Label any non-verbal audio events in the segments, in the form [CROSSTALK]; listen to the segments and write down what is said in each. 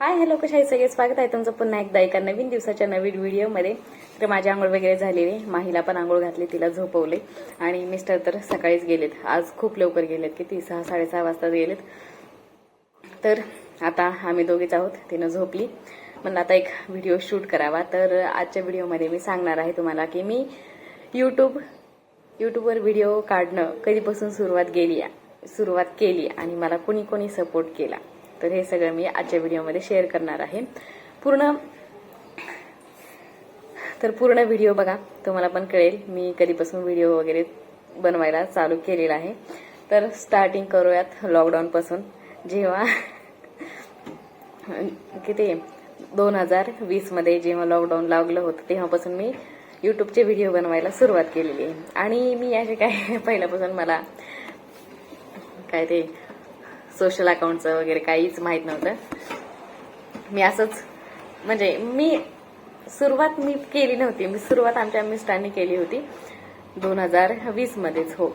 Hi hello कशाही सगळे स्वागत आहे तुमचं पुन्हा एकदा एका नवीन दिवसाच्या नवीन व्हिडिओमध्ये. तर माझी आंघोळ वगैरे झालेली माहीला पण आंघोळ घातली तिला झोपवले. आणि मिस्टर तर सकाळीच गेलेत. आज खूप लवकर गेलेत किती? सहा साडेसहा वाजता गेलेत. तर आता आम्ही दोघीच आहोत. तिनं झोपली. म्हणलं आता एक व्हिडिओ शूट करावा. तर आजच्या व्हिडिओमध्ये मी सांगणार आहे तुम्हाला की मी यूट्यूब यूट्यूबवर व्हिडिओ काढणं कधीपासून सुरुवात गेली सुरुवात केली आणि मला कोणी कोणी सपोर्ट केला. तर हे सगळं मी आजच्या व्हिडिओमध्ये शेअर करणार आहे. पूर्ण तर पूर्ण व्हिडिओ बघा तुम्हाला पण कळेल मी कधीपासून व्हिडिओ वगैरे बनवायला चालू केलेला आहे. तर स्टार्टिंग करूयात लॉकडाऊनपासून जेव्हा किती? दोन हजार वीसमध्ये जेव्हा लॉकडाऊन लागलं होतं तेव्हापासून मी यूट्यूबचे व्हिडिओ बनवायला सुरुवात केलेली आहे. आणि मी असे काय [LAUGHS] पहिल्यापासून मला काय ते सोशल अकाउंटचं वगैरे काहीच माहीत नव्हतं. मी असंच म्हणजे मी सुरुवात मी केली नव्हती. मी सुरुवात आमच्या मिस्टरांनी केली होती. दोन हजार वीसमध्येच हो.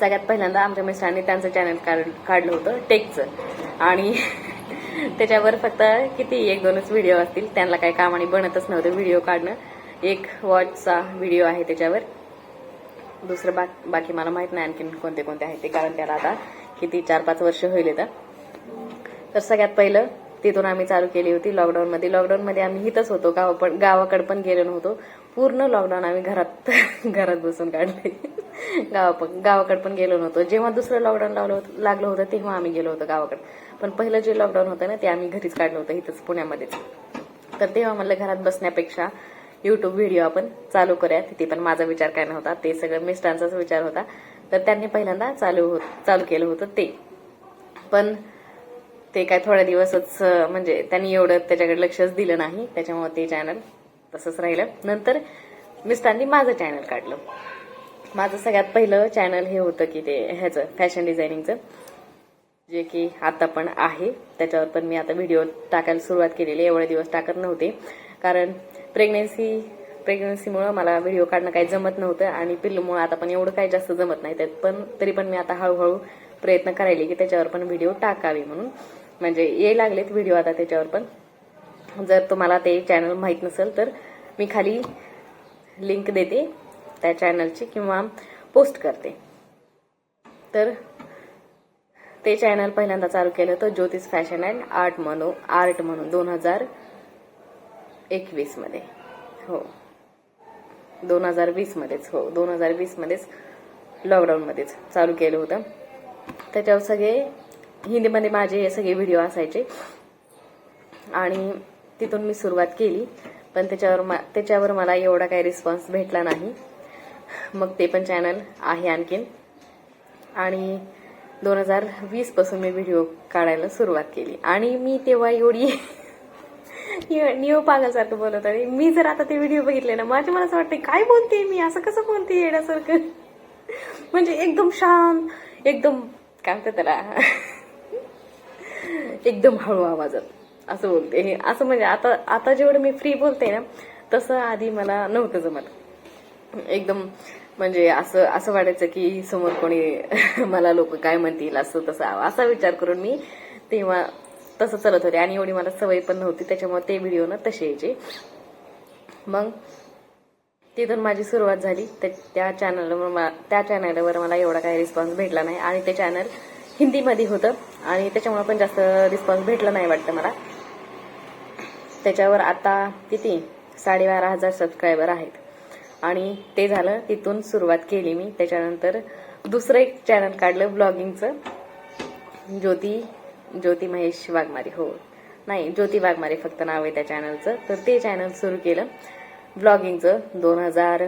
सगळ्यात पहिल्यांदा आमच्या मिस्टरांनी त्यांचं चॅनल काढ काढलं होतं टेकचं आणि [LAUGHS] त्याच्यावर फक्त किती एक दोनच व्हिडिओ असतील. त्यांना काही कामाने बनतच नव्हतं व्हिडिओ काढणं. एक वॉचचा व्हिडिओ आहे त्याच्यावर. दुसरं बा बाकी मला माहीत नाही आणखीन कोणते कोणते आहेत ते कारण त्याला आता किती चार पाच वर्ष होईल आता. तर सगळ्यात पहिलं तिथून आम्ही चालू केली होती लॉकडाऊनमध्ये लॉकडाऊनमध्ये आम्ही इथंच होतो गाव पण गावाकडे पण गेलो नव्हतो. पूर्ण लॉकडाऊन आम्ही घरात [LAUGHS] घरात बसून काढले. गावा गावाकडे पण गेलो नव्हतो. जेव्हा दुसरं लॉकडाऊन लावलं होतं लागलं होतं तेव्हा आम्ही गेलो होतो गावाकडे. पण पहिलं जे लॉकडाऊन होतं ना ते आम्ही घरीच काढलं होतं इथंच पुण्यामध्येच. तर तेव्हा म्हणलं घरात बसण्यापेक्षा युट्यूब व्हिडिओ आपण चालू करूया. तिथे पण माझा विचार काय नव्हता ते सगळं मिस्टरांचाच विचार होता. तर त्यांनी पहिल्यांदा चालू होत चालू केलं होतं ते. पण ते काय थोड्या दिवसच म्हणजे त्यांनी एवढं त्याच्याकडे लक्षच दिलं नाही. त्याच्यामुळे ते चॅनल तसंच राहिलं. नंतर मिस्टरांनी माझं चॅनल काढलं. माझं सगळ्यात पहिलं चॅनल हे होतं की ते ह्याचं फॅशन डिझायनिंगचं जे की आता पण आहे. त्याच्यावर पण मी आता व्हिडिओ टाकायला सुरुवात केलेली एवढे दिवस टाकत नव्हते. कारण प्रेग्नेन्सी प्रेग्नन्सीमुळं मला व्हिडिओ काढणं काही जमत नव्हतं आणि पिल्लूमुळं आता पण एवढं काही जास्त जमत नाही. त्यात पण तरी पण मी आता हळूहळू प्रयत्न करायले की त्याच्यावर पण व्हिडिओ टाकावे म्हणून. म्हणजे ये लागलेत व्हिडिओ आता त्याच्यावर पण. जर तुम्हाला ते चॅनल माहीत नसेल तर मी खाली लिंक देते त्या चॅनलची किंवा पोस्ट करते. तर ते चॅनल पहिल्यांदा चालू केलं होतं ज्योतिष फॅशन अँड आर्ट म्हणून आर्ट म्हणून दोन हजार एकवीसमध्ये हो. दोन हजार वीसमध्येच हो दोन हजार वीसमध्येच लॉकडाऊनमध्येच चालू केलं होतं. त्याच्यावर सगळे हिंदीमध्ये माझे हे सगळे व्हिडिओ असायचे. आणि तिथून मी सुरुवात केली पण त्याच्यावर मा त्याच्यावर मला एवढा काही रिस्पॉन्स भेटला नाही. मग ते पण चॅनल आहे आणखीन. आणि दोन हजार वीसपासून मी व्हिडिओ काढायला सुरुवात केली. आणि मी तेव्हा एवढी नियो पागलसारखं बोलत आहे मी जर आता ते व्हिडिओ बघितले ना माझ्या मला असं वाटतं काय बोलते मी? असं कसं बोलते येण्यासारखं? म्हणजे एकदम शांत एकदम काय म्हणतात त्याला? एकदम हळू आवाजात असं बोलते. हे असं म्हणजे आता आता जेवढं मी फ्री बोलते ना तसं आधी मला नव्हतं जमत. एकदम म्हणजे असं असं वाटायचं की समोर कोणी [LAUGHS] मला लोक काय म्हणतील असं तसं असा विचार करून मी तेव्हा तसं चलत होते. आणि एवढी मला सवय पण नव्हती त्याच्यामुळे ते व्हिडिओ ना तसे यायचे. मग तिथून माझी सुरुवात झाली. त्या- त्या चॅनलवर त्या चॅनलवर मला एवढा काही रिस्पॉन्स भेटला नाही. आणि ते चॅनल हिंदीमध्ये होतं. आणि त्याच्यामुळे पण जास्त रिस्पॉन्स भेटला नाही वाटतं मला. त्याच्यावर आता किती? साडेबारा हजार सबस्क्रायबर आहेत. आणि ते झालं तिथून सुरुवात केली मी. त्याच्यानंतर दुसरं एक चॅनल काढलं ब्लॉगिंगचं ज्योती ज्योती महेश वाघमारे. हो. नाही ज्योती वाघमारे फक्त नाव आहे त्या चॅनलचं तर ते चॅनल सुरू केलं. ब्लॉगिंगचं दोन हजार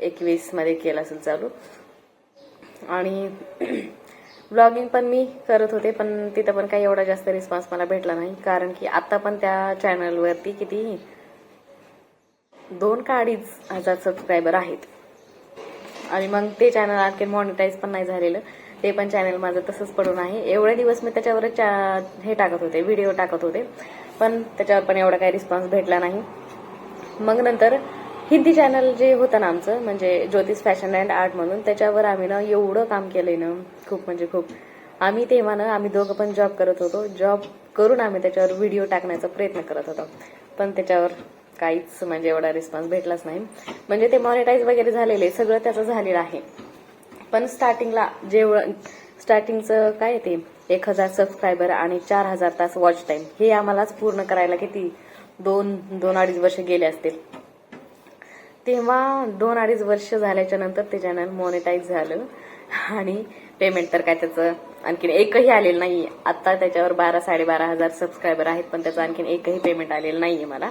एकवीसमध्ये केलं असेल चालू. आणि [CLEARS THROAT] ब्लॉगिंग पण मी करत होते पण तिथं पण काही एवढा जास्त रिस्पॉन्स मला भेटला नाही. कारण की आता पण त्या चॅनलवरती किती? दोन का अडीच हजार सबस्क्रायबर आहेत. आणि मग ते चॅनल आणखी मॉनिटाईज पण नाही झालेलं. ते पण चॅनल माझं तसंच पडून आहे. एवढे दिवस मी त्याच्यावर हे टाकत होते व्हिडिओ टाकत होते. पण त्याच्यावर पण एवढा काही रिस्पॉन्स भेटला नाही. मग नंतर हिंदी चॅनल जे होतं ना आमचं म्हणजे ज्योतिष फॅशन अँड आर्ट म्हणून त्याच्यावर आम्ही ना एवढं काम केलंय ना खूप म्हणजे खूप. आम्ही तेव्हा ना आम्ही दोघं पण जॉब करत होतो. जॉब करून आम्ही त्याच्यावर व्हिडिओ टाकण्याचा प्रयत्न करत होतो. पण त्याच्यावर काहीच म्हणजे एवढा रिस्पॉन्स भेटलाच नाही. म्हणजे ते मॉनिटाईज वगैरे झालेले सगळं त्याचं झालेलं आहे. पण स्टार्टिंगला जेवढं स्टार्टिंगचं काय ते? एक हजार सबस्क्रायबर आणि चार हजार तास वॉच टाईम हे आम्हालाच पूर्ण करायला किती? दोन दोन अडीच वर्ष गेले असतील. तेव्हा दोन अडीच वर्ष झाल्याच्यानंतर ते चॅनल मॉनिटाईज झालं. आणि पेमेंट तर काय त्याचं आणखीन एकही आलेलं नाही आता त्याच्यावर बारा साडेबारा हजार सबस्क्रायबर आहेत पण त्याचं आणखीन एकही पेमेंट आलेलं नाहीये मला.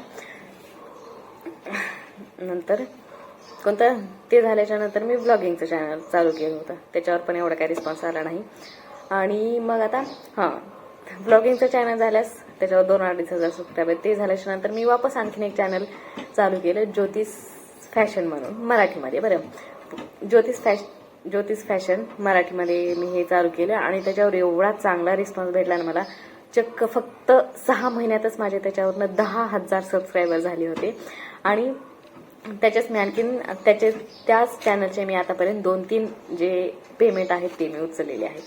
नंतर कोणतं? ते झाल्याच्यानंतर मी ब्लॉगिंगचं चॅनल चालू केलं होतं. त्याच्यावर पण एवढा काही रिस्पॉन्स आला नाही. आणि मग आता हां ब्लॉगिंगचं चॅनल झाल्यास त्याच्यावर दोन अडीच हजार सबस्क्रायबर ते झाल्याच्यानंतर मी वापस आणखीन एक चॅनल चालू केलं ज्योतिष फॅशन म्हणून मराठीमध्ये बरं. ज्योतिष फॅश ज्योतिष फॅशन मराठीमध्ये मी हे चालू केलं आणि त्याच्यावर एवढा चांगला रिस्पॉन्स भेटला ना मला चक्क फक्त सहा महिन्यातच माझे त्याच्यावरनं दहा हजार सबस्क्रायबर झाले होते. आणि त्याच्याच मी आणखीन त्याचे त्याच चॅनलचे मी आतापर्यंत दोन तीन जे पेमेंट आहेत ते मी उचललेले आहेत.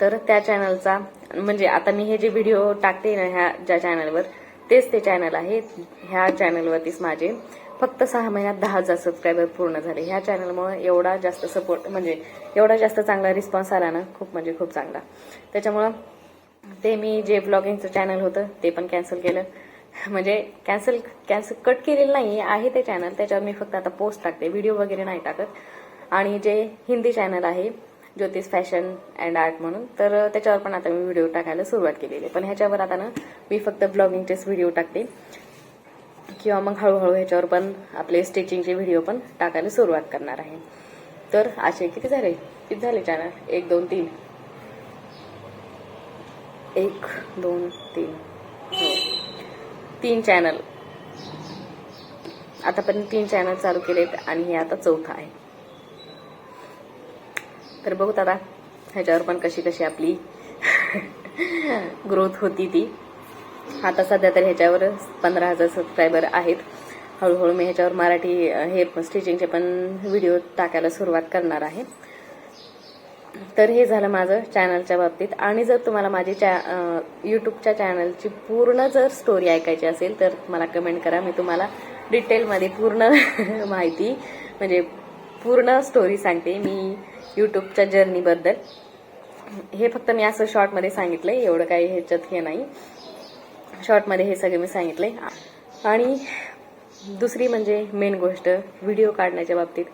तर त्या चॅनलचा म्हणजे आता मी हे जे व्हिडिओ टाकते ना ह्या ज्या चॅनलवर तेच ते चॅनल आहे. ह्या चॅनलवरतीच माझे फक्त सहा महिन्यात दहा हजार सबस्क्रायबर पूर्ण झाले. ह्या चॅनलमुळे एवढा जास्त सपोर्ट म्हणजे एवढा जास्त चांगला रिस्पॉन्स आला ना खूप म्हणजे खूप चांगला. त्याच्यामुळं ते मी जे ब्लॉगिंगचं चॅनल होतं ते पण कॅन्सल केलं. म्हणजे कॅन्सल कॅन्सल कट केलेलं नाही आहे ते चॅनल त्याच्यावर मी फक्त आता पोस्ट टाकते. व्हिडिओ वगैरे नाही टाकत. आणि जे हिंदी चॅनल आहे ज्योतिष फॅशन अँड आर्ट म्हणून तर त्याच्यावर पण आता मी व्हिडिओ टाकायला सुरुवात केलेली आहे. पण ह्याच्यावर आता ना मी फक्त ब्लॉगिंगचेच व्हिडिओ टाकते. किंवा मग हळूहळू ह्याच्यावर पण आपले स्टिचिंगचे व्हिडिओ पण टाकायला सुरुवात करणार आहे. तर असे किती झाले? किती झाले चॅनल एक दोन तीन. एक दोन तीन. तीन चॅनल आतापर्यंत तीन चॅनल चालू केलेत आणि हे आता चौथा आहे. तर बघू दादा ह्याच्यावर पण कशी कशी आपली ग्रोथ होती ती. आता सध्या तर ह्याच्यावर पंधरा हजार सबस्क्रायबर आहेत. हळूहळू मी ह्याच्यावर मराठी हेअर हे स्टिचिंगचे पण व्हिडिओ टाकायला सुरुवात करणार आहे. तर हे झालं माझं चॅनलच्या बाबतीत. आणि जर तुम्हाला माझी चॅ यूट्यूबच्या चॅनलची पूर्ण जर स्टोरी ऐकायची असेल तर मला कमेंट करा. मी तुम्हाला डिटेलमध्ये पूर्ण [LAUGHS] माहिती म्हणजे पूर्ण स्टोरी सांगते मी यूट्यूबच्या जर्नीबद्दल हे फक्त मी असं शॉर्टमध्ये सांगितलंय एवढं काही ह्याच्यात हे नाही. शॉर्टमध्ये हे सगळं मी सांगितलंय. आणि दुसरी म्हणजे मेन गोष्ट व्हिडिओ काढण्याच्या बाबतीत.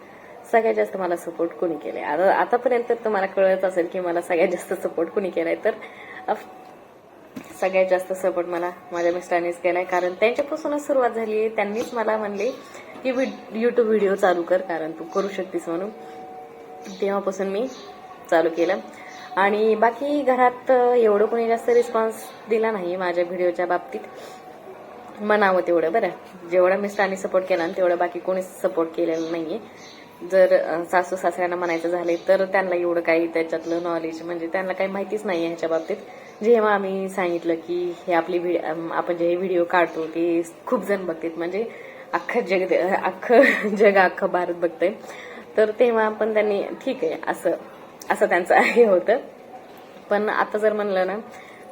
सगळ्यात जास्त मला सपोर्ट कोणी केलाय. आता आतापर्यंत तुम्हाला कळत असेल की मला सगळ्यात जास्त सपोर्ट कोणी केलाय. तर अफ- सगळ्यात जास्त सपोर्ट मला माझ्या मिस्टरांनीच केलाय. कारण त्यांच्यापासूनच सुरुवात झाली आहे. त्यांनीच मला म्हणले की युट्यूब व्हिडिओ चालू कर. कारण तू करू शकतेस म्हणून. तेव्हापासून मी चालू केलं. आणि बाकी घरात एवढं कोणी जास्त रिस्पॉन्स दिला नाही माझ्या व्हिडिओच्या बाबतीत. म्हणावं तेवढं बरं. जेवढा मिस्टरांनी सपोर्ट केला ना तेवढं बाकी कोणीच सपोर्ट केलेलं नाहीये. जर सासू सासऱ्यांना म्हणायचं झाले तर त्यांना एवढं काही त्याच्यातलं नॉलेज म्हणजे त्यांना काही माहितीच नाही ह्याच्या बाबतीत. जेव्हा आम्ही सांगितलं की हे आपली आपण जे व्हिडिओ काढतो ते खूप जण बघतात. म्हणजे अख्खं जग अख्खं [LAUGHS] जग अख्खं भारत बघतंय. तर तेव्हा पण त्यांनी ठीक आहे असं असं त्यांचं [LAUGHS] हे होतं. पण आता जर म्हणलं ना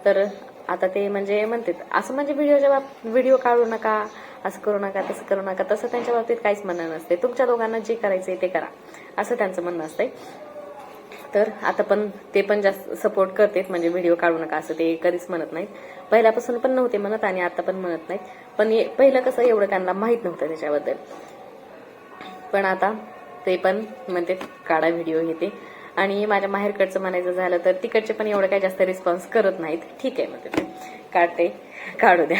तर आता ते म्हणजे म्हणतात असं म्हणजे व्हिडिओच्या बाब व्हिडिओ काढू नका. असं करू नका तसं करू नका तसं त्यांच्या बाबतीत काहीच म्हणणं नसते. तुमच्या दोघांना जे करायचंय ते करा. असं त्यांचं म्हणणं असतंय. तर आता पण ते पण जास्त सपोर्ट करतेत म्हणजे व्हिडिओ काढू नका असं ते कधीच म्हणत नाहीत. पहिल्यापासून पण नव्हते म्हणत आणि आता पण म्हणत नाहीत. पण पहिलं कसं एवढं त्यांना माहीत नव्हतं त्याच्याबद्दल. पण आता ते पण म्हणते काढा व्हिडिओ घेते आणि माझ्या माहेरकडचं म्हणायचं झालं तर तिकडचे पण एवढं काही जास्त रिस्पॉन्स करत नाहीत. ठीक आहे म्हणते ते काढते. काढू द्या.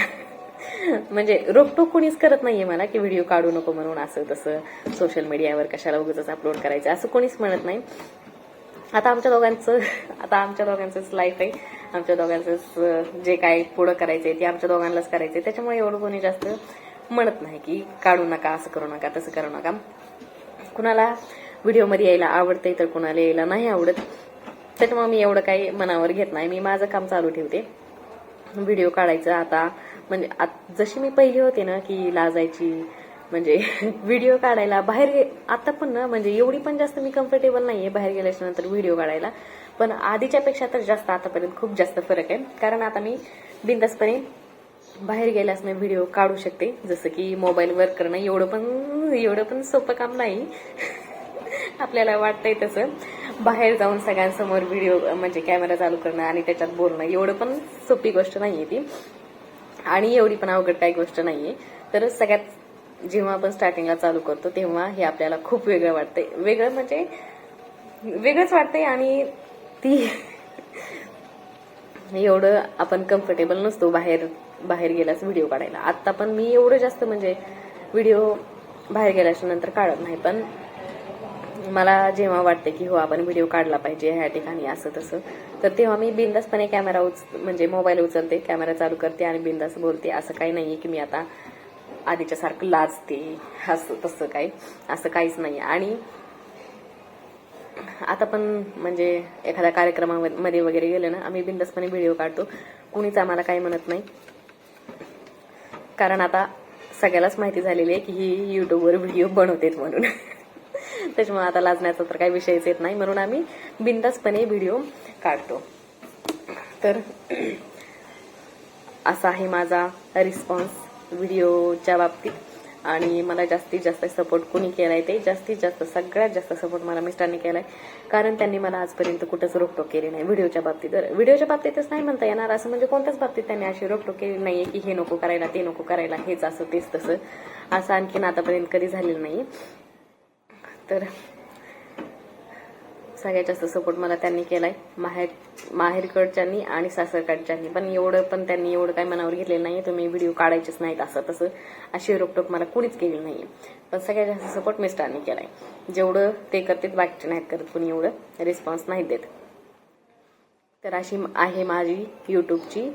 म्हणजे रोकटोक कोणीच करत नाहीये मला की व्हिडिओ काढू नको म्हणून असं तसं सोशल मीडियावर कशाला उगाच अपलोड करायचं असं कोणीच म्हणत नाही. आता आमच्या दोघांचं आता आमच्या दोघांचंच लाईफ आहे. आमच्या दोघांचंच जे काय पुढं करायचंय ते आमच्या दोघांनाच करायचंय. त्याच्यामुळे एवढं कोणी जास्त म्हणत नाही की काढू नका असं करू नका तसं करू नका. कुणाला व्हिडिओमध्ये यायला आवडतंय तर कुणाला यायला नाही आवडत. त्याच्यामुळे मी एवढं काही मनावर घेत नाही. मी माझं काम चालू ठेवते. व्हिडिओ काढायचं आता. म्हणजे आत- जशी मी पहिली होते ना की लाजायची म्हणजे [LAUGHS] व्हिडिओ काढायला बाहेर गे- आता पण ना म्हणजे एवढी पण जास्त मी कम्फर्टेबल नाहीये बाहेर गेल्याच्यानंतर व्हिडिओ काढायला. पण आधीच्या पेक्षा तर जास्त आतापर्यंत खूप जास्त फरक आहे. कारण आता मी बिंदासपणे बाहेर गेल्यास मी व्हिडिओ काढू शकते. जसं की मोबाईलवर करणं एवढं पण एवढं पण सोपं काम नाही. [LAUGHS] आपल्याला वाटतंय तसं. बाहेर जाऊन सगळ्यांसमोर व्हिडिओ म्हणजे कॅमेरा चालू करणं आणि त्याच्यात बोलणं एवढं पण सोपी गोष्ट नाहीये ती. आणि एवढी पण अवघड काही गोष्ट नाहीये. तर सगळ्यात जेव्हा आपण स्टार्टिंगला चालू करतो तेव्हा हे आपल्याला खूप वेगळं वाटतंय. वेगळं म्हणजे वेगळंच वाटतंय आणि ती एवढं आपण कम्फर्टेबल नसतो बाहेर बाहेर गेल्यास व्हिडिओ काढायला. आता पण मी एवढं जास्त म्हणजे व्हिडिओ बाहेर गेल्याच्यानंतर काढत नाही पण मला जेव्हा वाटते की हो आपण व्हिडिओ काढला पाहिजे ह्या ठिकाणी असं तसं तर तेव्हा मी बिंदासपणे कॅमेरा उच म्हणजे मोबाईल उचलते कॅमेरा चालू करते आणि बिंदास बोलते असं काही नाही की मी आता आधीच्या सारखं लाजते असं तसं काही असं काहीच नाही आणि आता पण म्हणजे एखाद्या कार्यक्रमामध्ये वगैरे गेलं ना आम्ही बिंदासपणे व्हिडिओ काढतो. कुणीच आम्हाला काही म्हणत नाही. कारण आता सगळ्यालाच माहिती झालेली आहे की ही युट्यूबवर व्हिडिओ बनवतेत म्हणून. त्याच्यामुळे आता लाजण्याचा तर काही विषयच येत नाही. म्हणून आम्ही बिंदासपणे व्हिडिओ काढतो. तर [CLEARS THROAT] असा आहे माझा रिस्पॉन्स व्हिडिओच्या बाबतीत. आणि मला जास्तीत जास्त सपोर्ट कोणी केलाय ते? जास्तीत जास्त सगळ्यात जास्त सपोर्ट मला मिस्टरांनी केलाय. कारण त्यांनी मला आजपर्यंत कुठंच रोकटोक केली नाही व्हिडिओच्या बाबतीत. तर व्हिडिओच्या बाबतीतच नाही म्हणता येणार. असं म्हणजे कोणत्याच बाबतीत त्यांनी अशी रोकटोक केली नाहीये की हे नको करायला ते नको करायला हेच असं तेच तसं. असं आणखीन आतापर्यंत कधी झालेलं नाही तर सगळ्यात जास्त सपोर्ट मला त्यांनी केलाय. माहेर माहेरकडच्यांनी आणि सासरकडच्यांनी. पण एवढं पण त्यांनी एवढं काही मनावर घेतलेलं नाही तुम्ही व्हिडिओ काढायचेच नाहीत असं तसं. अशी रोकटोक मला कुणीच केली नाहीये. पण सगळ्यात जास्त सपोर्ट मिस्टरांनी केलाय. जेवढं ते करतात बाकीचे नाहीत करत. कुणी एवढं रिस्पॉन्स नाही देत. तर अशी आहे माझी युट्यूबची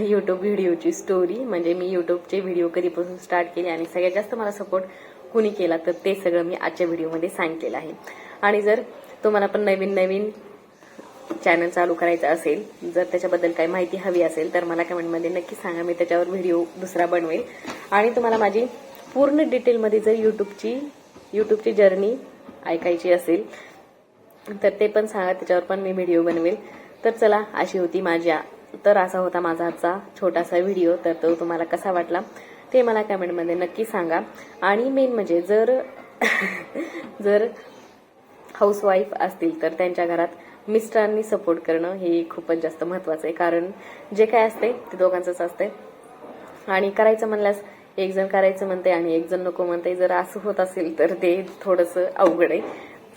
युट्यूब व्हिडिओची स्टोरी म्हणजे मी युट्यूबचे व्हिडिओ कधीपासून स्टार्ट केले आणि सगळ्यात जास्त मला सपोर्ट कुणी केला तर ते सगळं मी आजच्या व्हिडिओमध्ये सांगितलेलं आहे. आणि जर तुम्हाला पण नवीन नवीन चॅनल चालू करायचं असेल जर त्याच्याबद्दल काही माहिती हवी असेल तर मला कमेंटमध्ये नक्की सांगा. मी त्याच्यावर व्हिडिओ दुसरा बनवेल. आणि तुम्हाला माझी पूर्ण डिटेलमध्ये जर यूट्यूबची यूट्यूबची जर्नी ऐकायची असेल तर ते पण सांगा. त्याच्यावर पण मी व्हिडिओ बनवेल. तर चला अशी होती माझ्या तर असा होता माझा आजचा छोटासा व्हिडिओ. तर तो तुम्हाला कसा वाटला? ते मला कमेंटमध्ये नक्की सांगा. आणि मेन म्हणजे जर जर हाऊसवाईफ असतील तर त्यांच्या घरात मिस्टरांनी सपोर्ट करणं हे खूपच जास्त महत्वाचं आहे. कारण जे काय असते ते दोघांचंच असते. आणि करायचं म्हणल्यास एक जण करायचं म्हणते आणि एक जण नको म्हणते. जर असं होत असेल तर ते थोडंसं अवघड आहे.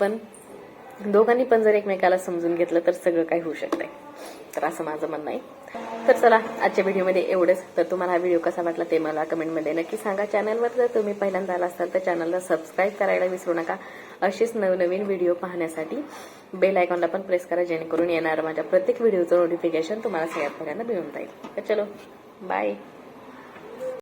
पण दोघांनी पण जर एकमेकाला समजून घेतलं तर सगळं काही होऊ शकतंय. तर असं माझं म्हणणं आहे. तर चला आजच्या व्हिडिओमध्ये एवढंच. तर तुम्हाला हा व्हिडिओ कसा वाटला ते मला कमेंटमध्ये नक्की सांगा. चॅनलवर जर तुम्ही पहिल्यांदा आला असाल तर चॅनलला सबस्क्राईब करायला विसरू नका. असेच नवनवीन व्हिडिओ पाहण्यासाठी बेल आयकॉनला पण प्रेस करा जेणेकरून येणार माझ्या प्रत्येक व्हिडिओचं नोटिफिकेशन तुम्हाला सगळ्यात पहिल्यांदा मिळून जाईल. तर चलो बाय